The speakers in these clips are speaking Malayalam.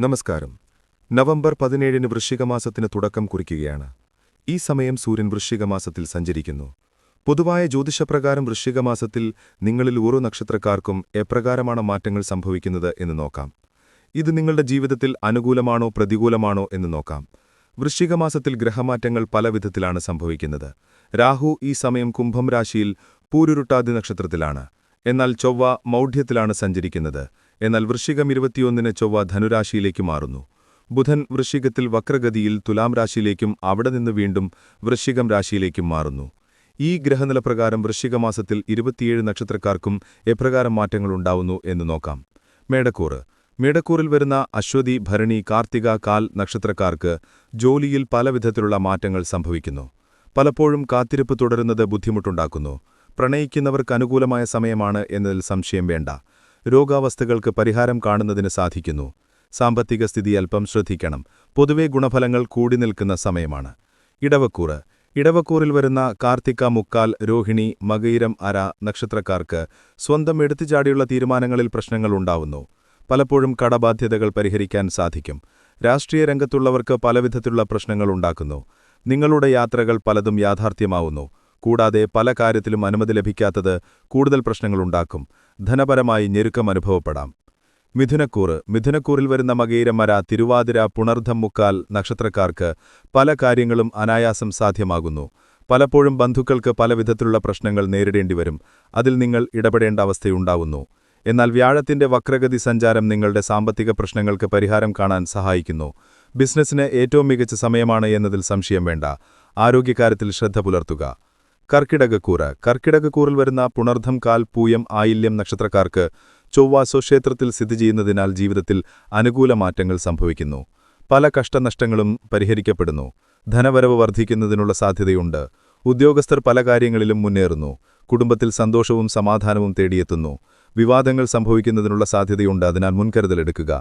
നമസ്കാരം. നവംബർ പതിനേഴിന് വൃശ്ചികമാസത്തിന് തുടക്കം കുറിക്കുകയാണ്. ഈ സമയം സൂര്യൻ വൃശ്ചികമാസത്തിൽ സഞ്ചരിക്കുന്നു. പൊതുവായ ജ്യോതിഷപ്രകാരം വൃശ്ചികമാസത്തിൽ നിങ്ങളിൽ ഓരോ നക്ഷത്രക്കാർക്കും എപ്രകാരമാണ് മാറ്റങ്ങൾ സംഭവിക്കുന്നത് എന്ന് നോക്കാം. ഇത് നിങ്ങളുടെ ജീവിതത്തിൽ അനുകൂലമാണോ പ്രതികൂലമാണോ എന്ന് നോക്കാം. വൃശ്ചികമാസത്തിൽ ഗ്രഹമാറ്റങ്ങൾ പല വിധത്തിലാണ് സംഭവിക്കുന്നത്. രാഹു ഈ സമയം കുംഭം രാശിയിൽ പൂരുരുട്ടാതി നക്ഷത്രത്തിലാണ്. എന്നാൽ ചൊവ്വ മൗഢ്യത്തിലാണ് സഞ്ചരിക്കുന്നത്. എന്നാൽ വൃശ്ചികം ഇരുപത്തിയൊന്നിന് ചൊവ്വ ധനുരാശിയിലേക്ക് മാറുന്നു. ബുധൻ വൃശ്ചികത്തിൽ വക്രഗതിയിൽ തുലാം രാശിയിലേക്കും അവിടെ നിന്ന് വീണ്ടും വൃശ്ചികം രാശിയിലേക്കും മാറുന്നു. ഈ ഗ്രഹനിലപ്രകാരം വൃശ്ചികമാസത്തിൽ ഇരുപത്തിയേഴ് നക്ഷത്രക്കാർക്കും എപ്രകാരം മാറ്റങ്ങളുണ്ടാവുന്നു എന്ന് നോക്കാം. മേടക്കൂറ്. മേടക്കൂറിൽ വരുന്ന അശ്വതി ഭരണി കാർത്തിക കാൽ നക്ഷത്രക്കാർക്ക് ജോലിയിൽ പലവിധത്തിലുള്ള മാറ്റങ്ങൾ സംഭവിക്കുന്നു. പലപ്പോഴും കാത്തിരിപ്പ് തുടരുന്നത് ബുദ്ധിമുട്ടുണ്ടാക്കുന്നു. പ്രണയിക്കുന്നവർക്ക് അനുകൂലമായ സമയമാണ് എന്നതിൽ സംശയം വേണ്ട. രോഗാവസ്ഥകൾക്ക് പരിഹാരം കാണുന്നതിന് സാധിക്കുന്നു. സാമ്പത്തിക സ്ഥിതി അല്പം ശ്രദ്ധിക്കണം. പൊതുവെ ഗുണഫലങ്ങൾ കൂടി നിൽക്കുന്ന സമയമാണ്. ഇടവക്കൂറ്. ഇടവക്കൂറിൽ വരുന്ന കാർത്തിക മുക്കാൽ രോഹിണി മകയിരം അര നക്ഷത്രക്കാർക്ക് സ്വന്തം എടുത്തുചാടിയുള്ള തീരുമാനങ്ങളിൽ പ്രശ്നങ്ങൾ ഉണ്ടാവുന്നു. പലപ്പോഴും കടബാധ്യതകൾ പരിഹരിക്കാൻ സാധിക്കും. രാഷ്ട്രീയ രംഗത്തുള്ളവർക്ക് പലവിധത്തിലുള്ള പ്രശ്നങ്ങൾ ഉണ്ടാക്കുന്നു. നിങ്ങളുടെ യാത്രകൾ പലതും യാഥാർത്ഥ്യമാവുന്നു. കൂടാതെ പല കാര്യത്തിലും അനുമതി ലഭിക്കാത്തത് കൂടുതൽ പ്രശ്നങ്ങളുണ്ടാക്കും ധനപരമായി ഞെരുക്കം അനുഭവപ്പെടാം. മിഥുനക്കൂറ്. മിഥുനക്കൂറിൽ വരുന്ന മകയിരമര തിരുവാതിര പുണർദ്ധം മുക്കാൽ നക്ഷത്രക്കാർക്ക് പല കാര്യങ്ങളും അനായാസം സാധ്യമാകുന്നു. പലപ്പോഴും ബന്ധുക്കൾക്ക് പലവിധത്തിലുള്ള പ്രശ്നങ്ങൾ നേരിടേണ്ടി വരും. അതിൽ നിങ്ങൾ ഇടപെടേണ്ട അവസ്ഥയുണ്ടാവുന്നു. എന്നാൽ വ്യാഴത്തിന്റെ വക്രഗതി സഞ്ചാരം നിങ്ങളുടെ സാമ്പത്തിക പ്രശ്നങ്ങൾക്ക് പരിഹാരം കാണാൻ സഹായിക്കുന്നു. ബിസിനസ്സിന് ഏറ്റവും മികച്ച സമയമാണ് എന്നതിൽ സംശയം വേണ്ട. ആരോഗ്യകാര്യത്തിൽ ശ്രദ്ധ പുലർത്തുക. കർക്കിടകക്കൂറ്. കർക്കിടകക്കൂറിൽ വരുന്ന പുണർദ്ധം കാൽ പൂയം ആയില്യം നക്ഷത്രക്കാർക്ക് ചൊവ്വ സ്വക്ഷേത്രത്തിൽ സ്ഥിതി ചെയ്യുന്നതിനാൽ ജീവിതത്തിൽ അനുകൂല മാറ്റങ്ങൾ സംഭവിക്കുന്നു. പല കഷ്ടനഷ്ടങ്ങളും പരിഹരിക്കപ്പെടുന്നു. ധനവരവ് വർദ്ധിക്കുന്നതിനുള്ള സാധ്യതയുണ്ട്. ഉദ്യോഗസ്ഥർ പല കാര്യങ്ങളിലും മുന്നേറുന്നു. കുടുംബത്തിൽ സന്തോഷവും സമാധാനവും തേടിയെത്തുന്നു. വിവാദങ്ങൾ സംഭവിക്കുന്നതിനുള്ള സാധ്യതയുണ്ട്. അതിനാൽ മുൻകരുതലെടുക്കുക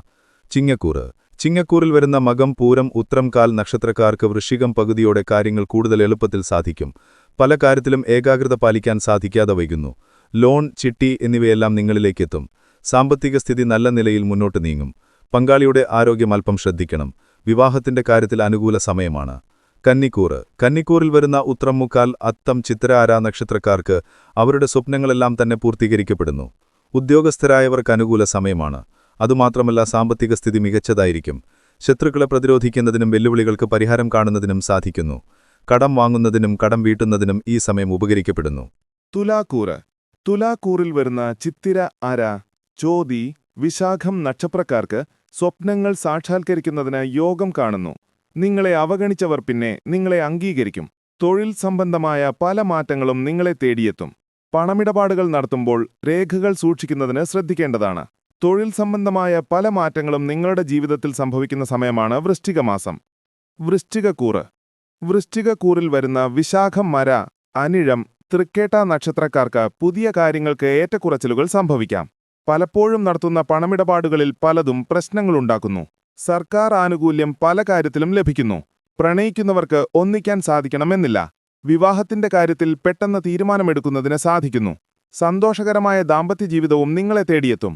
ചിങ്ങക്കൂറ്. ചിങ്ങക്കൂറിൽ വരുന്ന മകം പൂരം ഉത്രം കാൽ നക്ഷത്രക്കാർക്ക് വൃശ്ചികം പകുതിയോടെ കാര്യങ്ങൾ കൂടുതൽ എളുപ്പത്തിൽ സാധിക്കും. പല കാര്യത്തിലും ഏകാഗ്രത പാലിക്കാൻ സാധിക്കാതെ വൈകുന്നു. ലോൺ ചിട്ടി എന്നിവയെല്ലാം നിങ്ങളിലേക്കെത്തും. സാമ്പത്തിക സ്ഥിതി നല്ല നിലയിൽ മുന്നോട്ട് നീങ്ങും. പങ്കാളിയുടെ ആരോഗ്യം അല്പം ശ്രദ്ധിക്കണം. വിവാഹത്തിന്റെ കാര്യത്തിൽ അനുകൂല സമയമാണ്. കന്നിക്കൂറ്. കന്നിക്കൂറിൽ വരുന്ന ഉത്രമുക്കാൽ അത്തം ചിത്രാര നക്ഷത്രക്കാർക്ക് അവരുടെ സ്വപ്നങ്ങളെല്ലാം തന്നെ പൂർത്തീകരിക്കപ്പെടുന്നു. ഉദ്യോഗസ്ഥരായവർക്ക് അനുകൂല സമയമാണ്. അതുമാത്രമല്ല സാമ്പത്തിക സ്ഥിതി മികച്ചതായിരിക്കും. ശത്രുക്കളെ പ്രതിരോധിക്കുന്നതിനും വെല്ലുവിളികൾക്ക് പരിഹാരം കാണുന്നതിനും സാധിക്കുന്നു. കടം വാങ്ങുന്നതിനും കടം വീട്ടുന്നതിനും ഈ സമയം ഉപകരിക്കപ്പെടുന്നു. തുലാക്കൂറ്. തുലാക്കൂറിൽ വരുന്ന ചിത്തിര അര ചോതി വിശാഖം നക്ഷത്രക്കാർക്ക് സ്വപ്നങ്ങൾ സാക്ഷാത്കരിക്കുന്നതിന് യോഗം കാണുന്നു. നിങ്ങളെ അവഗണിച്ചവർ പിന്നെ നിങ്ങളെ അംഗീകരിക്കും. തൊഴിൽ സംബന്ധമായ പല മാറ്റങ്ങളും നിങ്ങളെ തേടിയെത്തും. പണമിടപാടുകൾ നടത്തുമ്പോൾ രേഖകൾ സൂക്ഷിക്കുന്നതിന് ശ്രദ്ധിക്കേണ്ടതാണ്. തൊഴിൽ സംബന്ധമായ പല മാറ്റങ്ങളും നിങ്ങളുടെ ജീവിതത്തിൽ സംഭവിക്കുന്ന സമയമാണ് വൃശ്ചികമാസം. വൃശ്ചികക്കൂറ്. വൃശ്ചികക്കൂറിൽ വരുന്ന വിശാഖം മര അനിഴം തൃക്കേട്ട നക്ഷത്രക്കാർക്ക് പുതിയ കാര്യങ്ങൾക്ക് ഏറ്റക്കുറച്ചിലുകൾ സംഭവിക്കാം. പലപ്പോഴും നടത്തുന്ന പണമിടപാടുകളിൽ പലതും പ്രശ്നങ്ങളുണ്ടാക്കുന്നു. സർക്കാർ ആനുകൂല്യം പല കാര്യത്തിലും ലഭിക്കുന്നു. പ്രണയിക്കുന്നവർക്ക് ഒന്നിക്കാൻ സാധിക്കണമെന്നില്ല. വിവാഹത്തിന്റെ കാര്യത്തിൽ പെട്ടെന്ന് തീരുമാനമെടുക്കുന്നതിന് സാധിക്കുന്നു. സന്തോഷകരമായ ദാമ്പത്യ ജീവിതവും നിങ്ങളെ തേടിയെത്തും.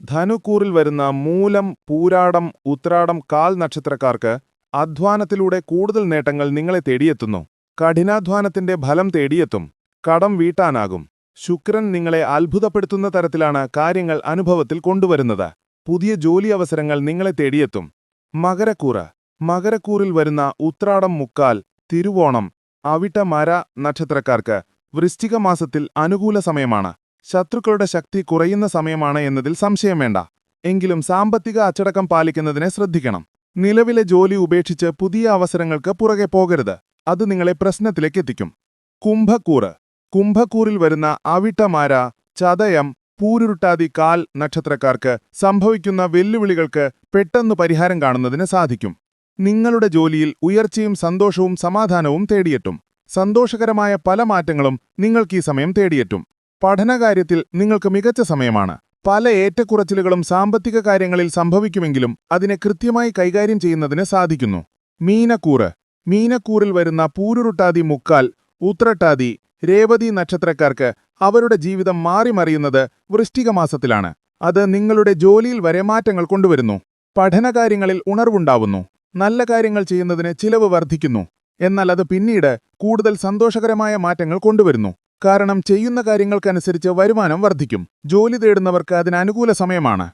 ധനുക്കൂറിൽ വരുന്ന മൂലം പൂരാടം ഉത്രാടം കാൽ നക്ഷത്രക്കാർക്ക് അധ്വാനത്തിലൂടെ കൂടുതൽ നേട്ടങ്ങൾ നിങ്ങളെ തേടിയെത്തുന്നു. കഠിനാധ്വാനത്തിന്റെ ഫലം തേടിയെത്തും. കടം വീട്ടാനാകും. ശുക്രൻ നിങ്ങളെ അത്ഭുതപ്പെടുത്തുന്ന തരത്തിലാണ് കാര്യങ്ങൾ അനുഭവത്തിൽ കൊണ്ടുവരുന്നത്. പുതിയ ജോലി അവസരങ്ങൾ നിങ്ങളെ തേടിയെത്തും. മകരക്കൂറ്. മകരക്കൂറിൽ വരുന്ന ഉത്രാടം മുക്കാൽ തിരുവോണം അവിട്ട മര നക്ഷത്രക്കാർക്ക് വൃശ്ചിക മാസത്തിൽ അനുകൂല സമയമാണ്. ശത്രുക്കളുടെ ശക്തി കുറയുന്ന സമയമാണ് എന്നതിൽ സംശയം വേണ്ട. എങ്കിലും സാമ്പത്തിക അച്ചടക്കം പാലിക്കുന്നതിനെ ശ്രദ്ധിക്കണം. നിലവിലെ ജോലി ഉപേക്ഷിച്ച് പുതിയ അവസരങ്ങൾക്ക് പുറകെ പോകരുത്. അത് നിങ്ങളെ പ്രശ്നത്തിലേക്ക് എത്തിക്കും. കുംഭക്കൂറ്. കുംഭക്കൂറിൽ വരുന്ന അവിട്ടമാര ചതയം പൂരുരുട്ടാതി കാൽ നക്ഷത്രക്കാർക്ക് സംഭവിക്കുന്ന വെല്ലുവിളികൾക്ക് പെട്ടെന്ന് പരിഹാരം കാണുന്നതിന് സാധിക്കും. നിങ്ങളുടെ ജോലിയിൽ ഉയർച്ചയും സന്തോഷവും സമാധാനവും തേടിയെത്തും. സന്തോഷകരമായ പല മാറ്റങ്ങളും നിങ്ങൾക്ക് ഈ സമയം തേടിയെത്തും. പഠനകാര്യത്തിൽ നിങ്ങൾക്ക് മികച്ച സമയമാണ്. പല ഏറ്റക്കുറച്ചിലുകളും സാമ്പത്തിക കാര്യങ്ങളിൽ സംഭവിക്കുമെങ്കിലും അതിനെ കൃത്യമായി കൈകാര്യം ചെയ്യുന്നതിന് സാധിക്കുന്നു. മീനക്കൂറ്. മീനക്കൂറിൽ വരുന്ന പൂരുരുട്ടാതി മുക്കാൽ ഉത്രട്ടാതി രേവതി നക്ഷത്രക്കാർക്ക് അവരുടെ ജീവിതം മാറിമറിയുന്നത് വൃഷ്ടികമാസത്തിലാണ് അത് നിങ്ങളുടെ ജോലിയിൽ വരെ മാറ്റങ്ങൾ കൊണ്ടുവരുന്നു. പഠനകാര്യങ്ങളിൽ ഉണർവുണ്ടാവുന്നു. നല്ല കാര്യങ്ങൾ ചെയ്യുന്നതിന് ചിലവ് വർദ്ധിക്കുന്നു. എന്നാൽ അത് പിന്നീട് കൂടുതൽ സന്തോഷകരമായ മാറ്റങ്ങൾ കൊണ്ടുവരുന്നു. കാരണം ചെയ്യുന്ന കാര്യങ്ങൾക്കനുസരിച്ച് വരുമാനം വർദ്ധിക്കും. ജോലി തേടുന്നവർക്ക് അതിന് അനുകൂല സമയമാണ്.